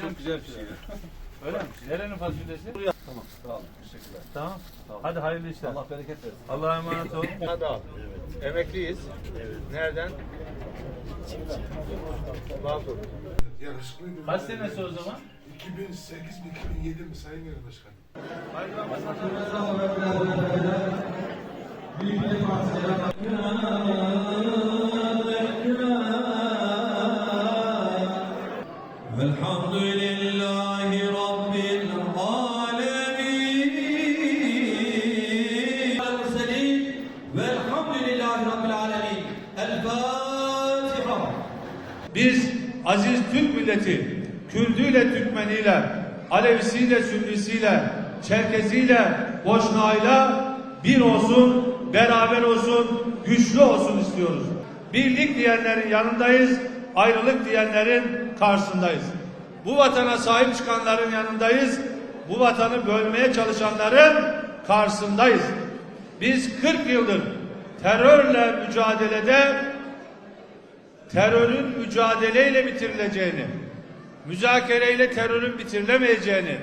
Çok güzel bir şey. Öyle mi? Nerenin fasulyesi? Buraya. Tamam. Sağ olun. Teşekkürler. Tamam. tamam. Hadi hayırlı işler. Allah bereket versin. Allah'a emanet olun. Hadi abi. Evet. Emekliyiz. Evet. Nereden? Bağdur. Kaç senesi o zaman? 2008 mi 2007 mi Sayın Genel Başkan? Hayırlı olsun. Büyük bir parti. Velhamdülillahi Rabbil alemin. Al-Mursalin. Velhamdülillahi Rabbil alemin. El-Fatiha. Biz aziz Türk milleti, Kürdüyle Türkmeniyle, Alevisiyle Sünnisiyle, Çerkeziyle, Boşnağıyla bir olsun, beraber olsun, güçlü olsun istiyoruz. Birlik diyenlerin yanındayız ayrılık diyenlerin karşısındayız. Bu vatana sahip çıkanların yanındayız, bu vatanı bölmeye çalışanların karşısındayız. Biz 40 yıldır terörle mücadelede terörün mücadeleyle bitirileceğini, müzakereyle terörün bitirilemeyeceğini,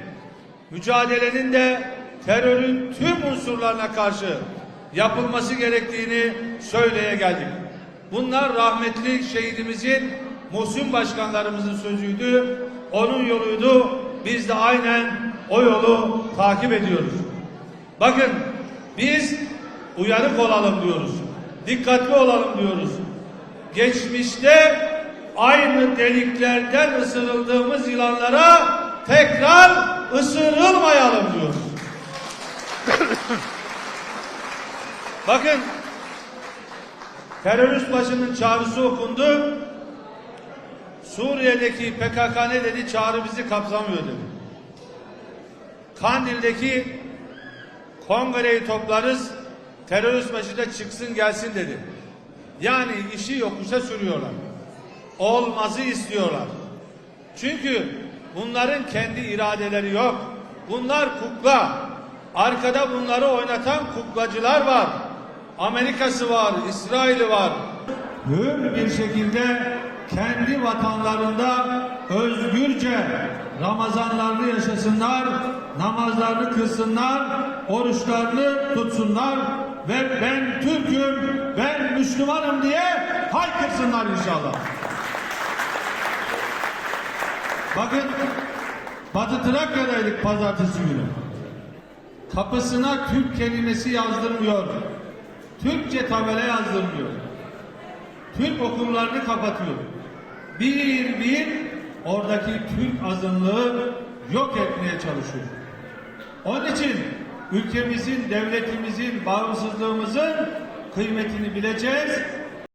mücadelenin de terörün tüm unsurlarına karşı yapılması gerektiğini söyleye geldik. Bunlar rahmetli şehidimizin, Muhsin başkanlarımızın sözüydü, onun yoluydu. Biz de aynen o yolu takip ediyoruz. Bakın biz uyanık olalım diyoruz. Dikkatli olalım diyoruz. Geçmişte aynı deliklerden ısırıldığımız yılanlara tekrar ısırılmayalım diyoruz. Bakın terörist başının çağrısı okundu. Suriye'deki PKK ne dedi? Çağrı bizi kapsamıyor dedi. Kandil'deki kongreyi toplarız, terörist başı da çıksın gelsin dedi. Yani işi yokuşa sürüyorlar. Olmazı istiyorlar. Çünkü bunların kendi iradeleri yok. Bunlar kukla. Arkada bunları oynatan kuklacılar var. Amerika'sı var, İsrail'i var. Hür bir şekilde kendi vatanlarında özgürce Ramazanlarını yaşasınlar, namazlarını kılsınlar, oruçlarını tutsunlar ve ben Türk'üm, ben Müslümanım diye haykırsınlar inşallah. Bakın Batı Trakya'daydık pazartesi günü. Kapısına Türk kelimesi yazdırmıyor. Türkçe tabela yazdırmıyor. Türk okullarını kapatıyor. Bir bir oradaki Türk azınlığı yok etmeye çalışıyor. Onun için ülkemizin, devletimizin, bağımsızlığımızın kıymetini bileceğiz